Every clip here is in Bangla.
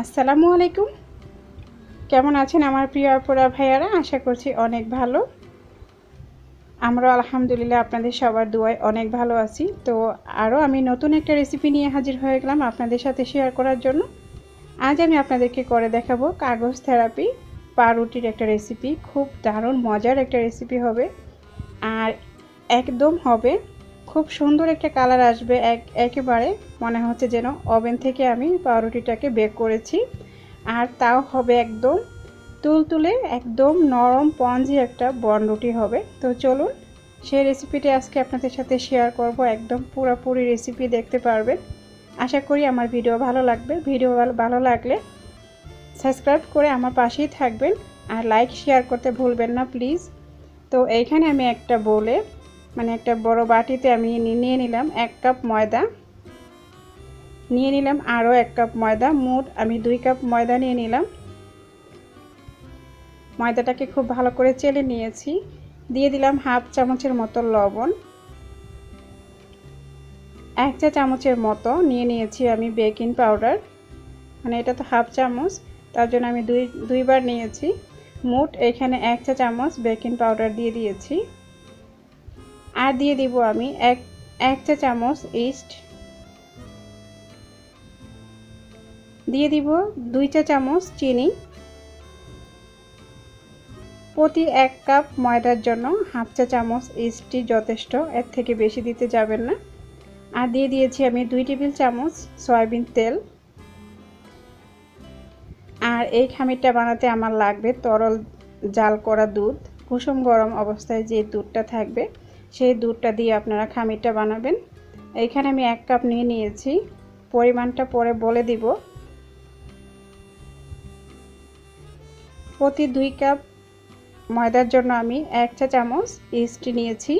আসসালামু আলাইকুম। কেমন আছেন আমার প্রিয় আপুরা ভাইয়ারা? আশা করছি অনেক ভালো। আমরা আলহামদুলিল্লাহ আপনাদের সবার দোয়ায় অনেক ভালো আছি। তো আরও আমি নতুন একটা রেসিপি নিয়ে হাজির হয়ে গেলাম আপনাদের সাথে শেয়ার করার জন্য। আজ আমি আপনাদেরকে করে দেখাবো কাগজ থেরাপি পাউরুটির একটা রেসিপি খুব দারুণ, মজার একটা রেসিপি হবে। আর একদম হবে। খুব সুন্দর একটা কালার আসবে এক, একেবারে মনে হচ্ছে যেন ওভেন থেকে আমি পাউরুটিটাকে বেক করেছি। আর তাও হবে একদম তুলতুলে একদম নরম, পঞ্জি একটা বন রুটি হবে। তো চলুন, সেই রেসিপিটি আজকে আপনাদের সাথে শেয়ার করব। একদম পুরোপুরি রেসিপি দেখতে পারবেন। আশা করি আমার ভিডিও ভালো লাগবে। ভিডিও ভালো লাগলে সাবস্ক্রাইব করে আমার পাশেই থাকবেন। আর লাইক শেয়ার করতে ভুলবেন না প্লিজ তো এইখানে আমি একটা বলে মানে একটা বড় বাটিতে আমি নিয়ে নিলাম এক কাপ ময়দা। নিয়ে নিলাম আরও এক কাপ ময়দা, মোট আমি দুই কাপ ময়দা নিয়ে নিলাম। ময়দাটাকে খুব ভালো করে চেলে নিয়েছি। দিয়ে দিলাম হাফ চামচের মতো লবণ। এক চা চামচের মতো নিয়ে নিয়েছি আমি বেকিং পাউডার। মানে এটা তো হাফ চামচ, তার জন্য আমি দুই, দুইবার নিয়েছি। মোট এখানে এক চা চামচ বেকিং পাউডার দিয়ে দিয়েছি। আর দিয়ে দিব আমি এক এক চা চামচ ইস্ট দিয়ে দিব দুই চা চামচ চিনি, প্রতি এক কাপ ময়দার জন্য হাফ চা চামচ ইস্টি যথেষ্ট, এর থেকে বেশি দিতে যাবেন না। আর দিয়ে দিয়েছি আমি দুই টেবিল চামচ সয়াবিন তেল। আর এই খামিরটা বানাতে আমার লাগবে তরল জাল করা দুধ। কুসুম গরম অবস্থায় যে দুধটা থাকবে, সেই দুধটা দিয়ে আপনারা খামিরটা বানাবেন। এইখানে আমি এক কাপ নিয়ে নিয়েছি। পরিমাণটা পরে বলে দিব। প্রতি দুই কাপ ময়দার জন্য আমি এক চা চামচ ইস্ট নিয়েছি।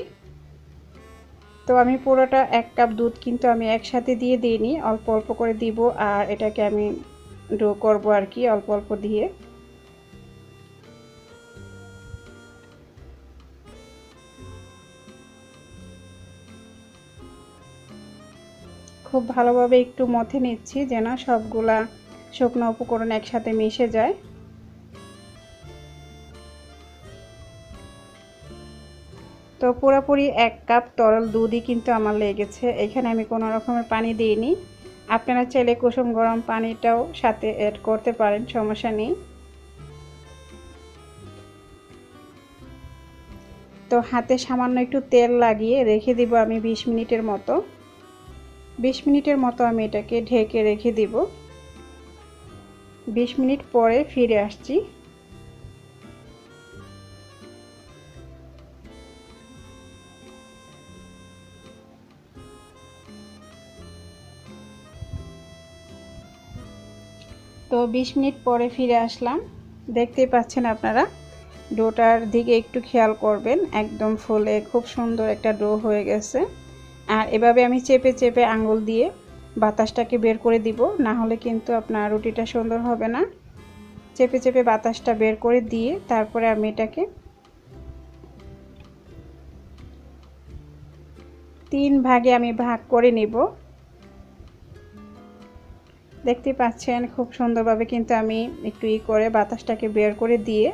তো আমি পুরোটা এক কাপ দুধ কিন্তু আমি একসাথে দিয়ে দিইনি, অল্প অল্প করে দিব আর এটাকে আমি ডো করব আর কি, অল্প অল্প দিয়ে। খুব ভালোভাবে একটু মথে নিচ্ছি যেন সবগুলা শুকনো উপকরণ একসাথে মিশে যায়। তো পুরোপুরি এক কাপ তরল দুধই কিন্তু আমার লেগেছে। এখানে আমি কোনো রকমের পানি দিইনি। আপনারা চাইলে কুসুম গরম পানিটাও সাথে অ্যাড করতে পারেন, সমস্যা নেই। তো হাতে সামান্য একটু তেল লাগিয়ে রেখে দিব আমি ২০ মিনিটের মতো। বিশ মিনিটের মতো আমি এটাকে ঢেকে রেখে দিব। বিশ মিনিট পরে ফিরে আসছি। তো বিশ মিনিট পরে ফিরে আসলাম। দেখতেই পাচ্ছেন আপনারা, ডোটার দিকে একটু খেয়াল করবেন, একদম ফুলে খুব সুন্দর একটা ডো হয়ে গেছে। আর এভাবে আমি চেপে চেপে আঙুল দিয়ে বাতাসটাকে বের করে দিব, না হলে কিন্তু আপনার রুটিটা সুন্দর হবে না। চেপে চেপে বাতাসটা বের করে দিয়ে তারপরে আমি এটাকে তিন ভাগে আমি ভাগ করে নিব। দেখতে পাচ্ছেন, খুব সুন্দরভাবে কিন্তু আমি একটু ই করে বাতাসটাকে বের করে দিয়ে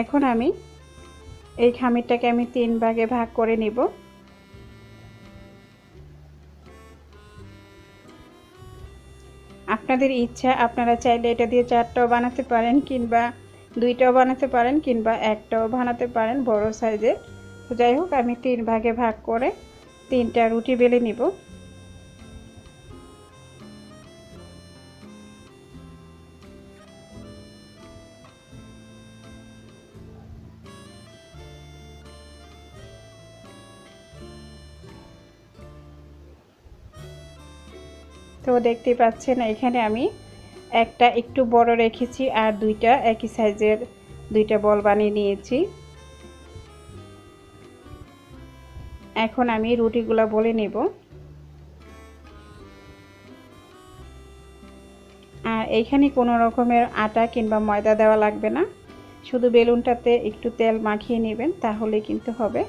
এখন আমি এই খামিরটাকে আমি তিন ভাগে ভাগ করে নিব। আপনাদের ইচ্ছা, আপনারা চাইলে এটা দিয়ে চারটাও বানাতে পারেন কিংবা দুইটাও বানাতে পারেন কিংবা একটাও বানাতে পারেন বড় সাইজের। তো যাই হোক, আমি তিন ভাগে ভাগ করে তিনটা রুটি বেলে নিব। তো দেখতে পাচ্ছেন, এখানে আমি একটা একটু বড় রেখেছি আর দুইটা একই সাইজের দুইটা বল বানিয়ে নিয়েছি। এখন আমি রুটিগুলো বলে নেব। আর এইখানে কোনো রকমের আটা কিংবা ময়দা দেওয়া লাগবে না। শুধু বেলুনটাতে একটু তেল মাখিয়ে নেবেন তাহলে কিন্তু হবে।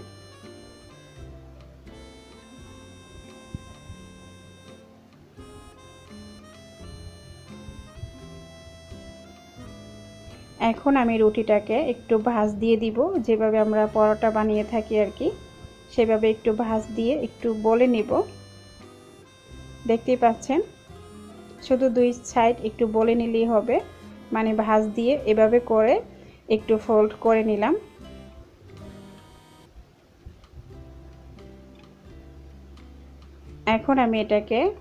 এখন আমি রুটিটাকে একটু ভাজ দিয়ে দিব। যেভাবে আমরা পরোটা বানিয়ে থাকি আর কি, সেভাবে একটু ভাজ দিয়ে একটু বলে নিব। দেখতেই পাচ্ছেন? শুধু দুই সাইড একটু বলে নিলেই হবে। মানে ভাজ দিয়ে এভাবে করে একটু ফোল্ড করে নিলাম। এখন আমি এটাকে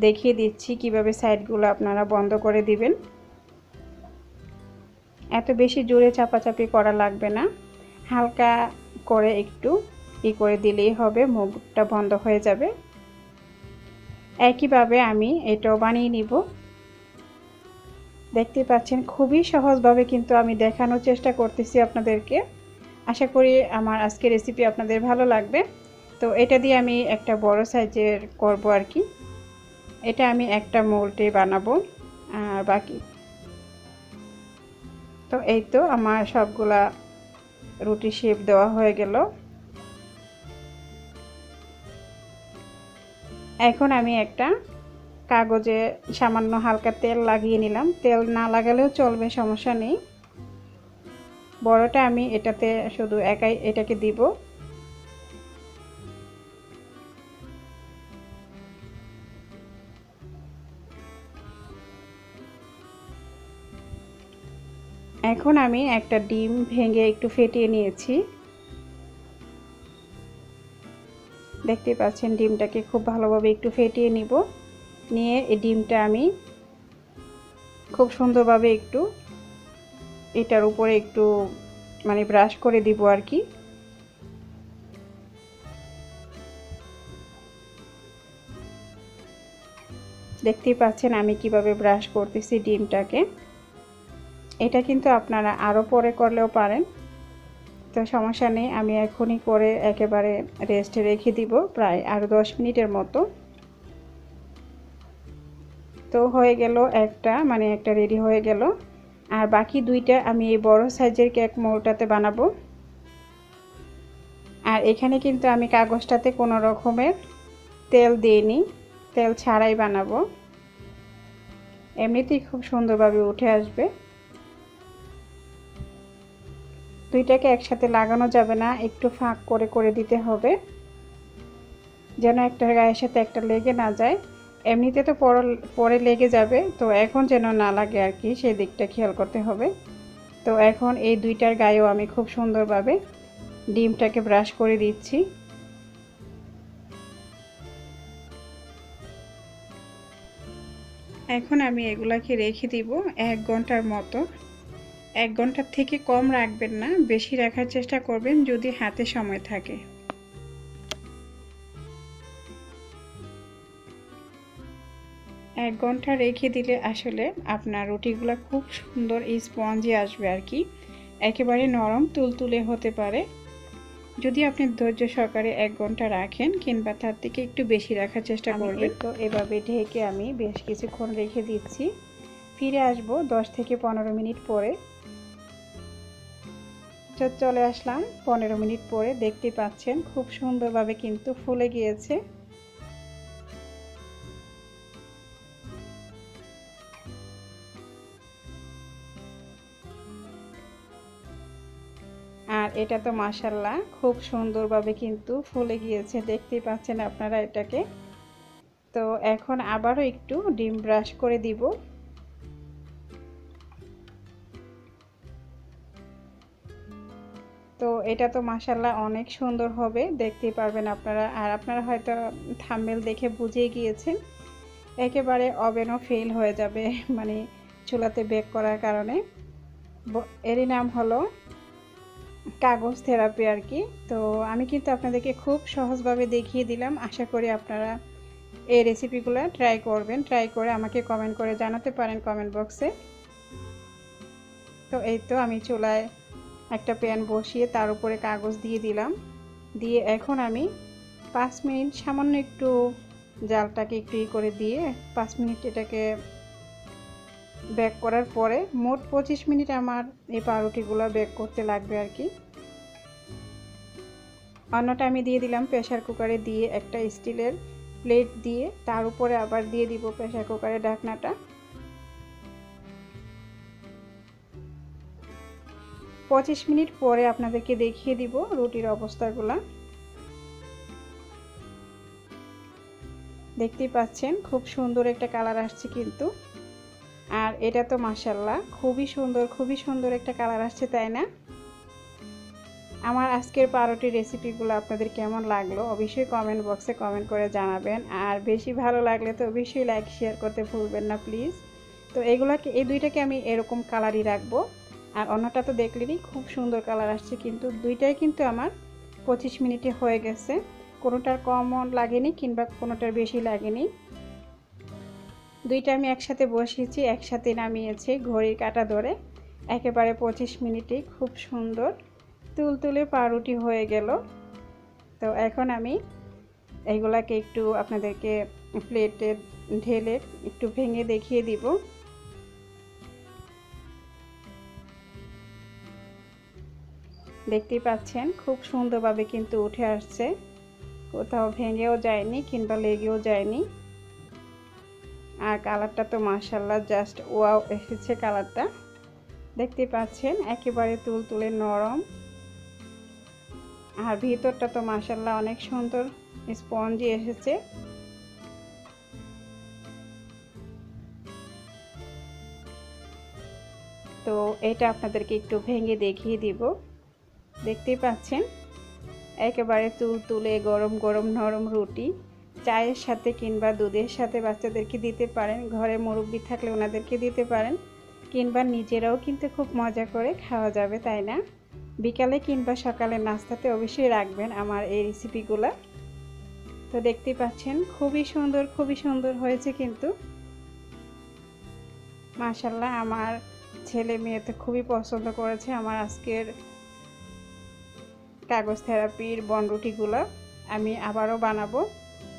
দেখিয়ে দিচ্ছি কীভাবে সাইডগুলো আপনারা বন্ধ করে দিবেন। এত বেশি জোরে চাপাচাপি করা লাগবে না। হালকা করে একটু ই করে দিলেই হবে, মুখটা বন্ধ হয়ে যাবে। একইভাবে আমি এটাও বানিয়ে নিব। দেখতে পাচ্ছেন, খুবই সহজভাবে কিন্তু আমি দেখানোর চেষ্টা করতেছি আপনাদেরকে। আশা করি আমার আজকে রেসিপি আপনাদের ভালো লাগবে। তো এটা দিয়ে আমি একটা বড় সাইজের করব আর কি। এটা আমি একটা মোল্টে বানাবো। আর বাকি তো এই তো আমার সবগুলা রুটি শেপ দেওয়া হয়ে গেল। এখন আমি একটা কাগজে সামান্য হালকা তেল লাগিয়ে নিলাম। তেল না লাগালেও চলবে, সমস্যা নেই। বড়টা আমি এটাতে শুধু একাই এটাকে দিব। এখন আমি একটা ডিম ভেঙে একটু ফেটিয়ে নিয়েছি। দেখতে পাচ্ছেন, ডিমটাকে খুব ভালোভাবে একটু ফেটিয়ে নিব। নিয়ে এই ডিমটা আমি খুব সুন্দরভাবে একটু এটার উপরে একটু মানে ব্রাশ করে দিব আর কি। দেখতেই পাচ্ছেন আমি কীভাবে ব্রাশ করতেছি ডিমটাকে। এটা কিন্তু আপনারা আরও পরে করলেও পারেন। তো সমস্যা নেই, আমি এখনই করে একেবারে রেস্টে রেখে দিব প্রায় আরও দশ মিনিটের মতো। তো হয়ে গেল একটা মানে একটা রেডি হয়ে গেল। আর বাকি দুইটা আমি এই বড় সাইজের কেক মোলটাতে বানাবো। আর এখানে কিন্তু আমি কাগজটাতে কোনো রকমের তেল দিইনি, তেল ছাড়াই বানাবো। এমনিতেই খুব সুন্দরভাবে উঠে আসবে। দুইটাকে একসাথে লাগানো যাবে না, একটু ফাঁক করে করে দিতে হবে। যেন একটা গায়ের সাথে একটা লেগে না যায়। এমনিতে তো পরে লেগে যাবে, তো এখন যেন না লাগে আর কি, সেই দিকটা খেয়াল করতে হবে। তো এখন এই দুইটার গায়েও আমি খুব সুন্দরভাবে ডিমটাকে ব্রাশ করে দিচ্ছি। এখন আমি এগুলাকে রেখে দিব এক ঘণ্টার মতো। এক ঘণ্টার থেকে কম রাখবেন না বেশি রাখার চেষ্টা করবেন যদি হাতে সময় থাকে। এক ঘণ্টা রেখে দিলে আসলে আপনার রুটিগুলো খুব সুন্দর স্পঞ্জি আসবে আর কি। একেবারে নরম তুলতুলে হতে পারে। যদি আপনি ধৈর্য সহকারে এক ঘণ্টা রাখেন কিংবা তার থেকে একটু বেশি রাখার চেষ্টা করবেন। তো এভাবে ঢেকে আমি বেশ কিছুক্ষণ রেখে দিচ্ছি। ফিরে আসব দশ থেকে পনেরো মিনিট পরে। চলে আসলাম। পনেরো মিনিট পরে দেখতে পাচ্ছেন খুব সুন্দরভাবে কিন্তু ফুলে গিয়েছে। আর এটা তো মাসাল্লাহ খুব সুন্দরভাবে কিন্তু ফুলে গিয়েছে। দেখতেই পাচ্ছেন আপনারা এটাকে। তো এখন আবারও একটু ডিম ব্রাশ করে দিব। এটা তো মাসাল্লাহ অনেক সুন্দর হবে, দেখতেই পারবেন আপনারা। আর আপনারা হয়তো থাম্বেল দেখে বুঝিয়ে গিয়েছেন, একেবারে ওভেনও ফেল হয়ে যাবে মানে চুলাতে বেক করার কারণে। এরই নাম হলো কাগজ থেরাপি আর কি। তো আমি কিন্তু আপনাদেরকে খুব সহজভাবে দেখিয়ে দিলাম, আশা করি আপনারা এই রেসিপিগুলো ট্রাই করবেন। ট্রাই করে আমাকে কমেন্ট করে জানাতে পারেন কমেন্ট বক্সে তো এই তো আমি চুলায় একটা প্যান বসিয়ে তার উপরে কাগজ দিয়ে দিলাম। দিয়ে এখন আমি পাঁচ মিনিট সামান্য একটু জালটাকে একটু করে দিয়ে পাঁচ মিনিট এটাকে ব্যাক করার পরে মোট পঁচিশ মিনিট আমার এই পাউরুটিগুলো ব্যাক করতে লাগবে আর কি। অন্যটা আমি দিয়ে দিলাম প্রেশার কুকারে দিয়ে একটা স্টিলের প্লেট দিয়ে তার উপরে আবার দিয়ে দিব প্রেশার কুকারের ঢাকনাটা। পঁচিশ মিনিট পরে আপনাদেরকে দেখিয়ে দিব রুটির অবস্থাগুলো। দেখতেই পাচ্ছেন, খুব সুন্দর একটা কালার আসছে কিন্তু। আর এটা তো মাসাল্লাহ খুবই সুন্দর খুবই সুন্দর একটা কালার আসছে, তাই না? আমার আজকের পারোটির রেসিপিগুলো আপনাদের কেমন লাগল অবশ্যই কমেন্ট বক্সে কমেন্ট করে জানাবেন। আর বেশি ভালো লাগলে তো অবশ্যই লাইক শেয়ার করতে ভুলবেন না প্লিজ তো এগুলাকে, এই দুইটাকে আমি এরকম কালারই রাখব। আর অন্যটা তো দেখলেনই খুব সুন্দর কালার আসছে কিন্তু দুইটাই কিন্তু আমার পঁচিশ মিনিটে হয়ে গেছে। কোনোটার কম লাগেনি কিংবা কোনোটার বেশি লাগেনি। দুইটা আমি একসাথে বসিয়েছি, একসাথে নামিয়েছি ঘড়ির কাটা ধরে। একেবারে পঁচিশ মিনিটেই খুব সুন্দর তুলতুলে পাউরুটি হয়ে গেল। তো এখন আমি এইগুলাকে একটু আপনাদেরকে প্লেটে ঢেলে একটু ভেঙে দেখিয়ে দিব। দেখতেই পাচ্ছেন, খুব সুন্দরভাবে কিন্তু উঠে আসছে। কোথাও ভেঙেও যায়নি কিংবা লেগেও যায়নি। আর কালারটা তো মার্শাল্লাহ জাস্ট ওয়াও এসেছে কালারটা। দেখতে পাচ্ছেন, একেবারে তুল তুলে নরম। আর ভিতরটা তো মার্শাল্লাহ অনেক সুন্দর স্পঞ্জি এসেছে। তো এটা আপনাদেরকে একটু ভেঙে দেখিয়ে দিব। দেখতেই পাচ্ছেন? একেবারে তুল তুলে গরম গরম নরম রুটি, চায়ের সাথে কিংবা দুধের সাথে বাচ্চাদেরকে দিতে পারেন, ঘরে মুরব্বি থাকলে ওনাদেরকে দিতে পারেন, কিংবা নিজেরাও কিন্তু খুব মজা করে খাওয়া যাবে, তাই না? বিকালে কিংবা সকালে নাস্তাতে অবশ্যই রাখবেন আমার এই রেসিপিগুলো। তো দেখতেই পাচ্ছেন, খুবই সুন্দর খুবই সুন্দর হয়েছে কিন্তু। মাশাল্লাহ আমার ছেলে মেয়ে তো খুবই পছন্দ করেছে, আমার আজকের কাগজ থেরাপির বনরুটিগুলো আমি আবারও বানাবো।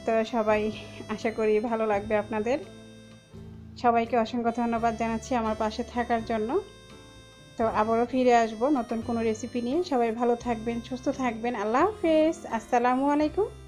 তো সবাই আশা করি ভালো লাগবে আপনাদের। সবাইকে অসংখ্য ধন্যবাদ জানাচ্ছি আমার পাশে থাকার জন্য। তো আবারও ফিরে আসব নতুন কোনো রেসিপি নিয়ে। সবাই ভালো থাকবেন, সুস্থ থাকবেন। আল্লাহ হাফেজ। আসসালামু আলাইকুম।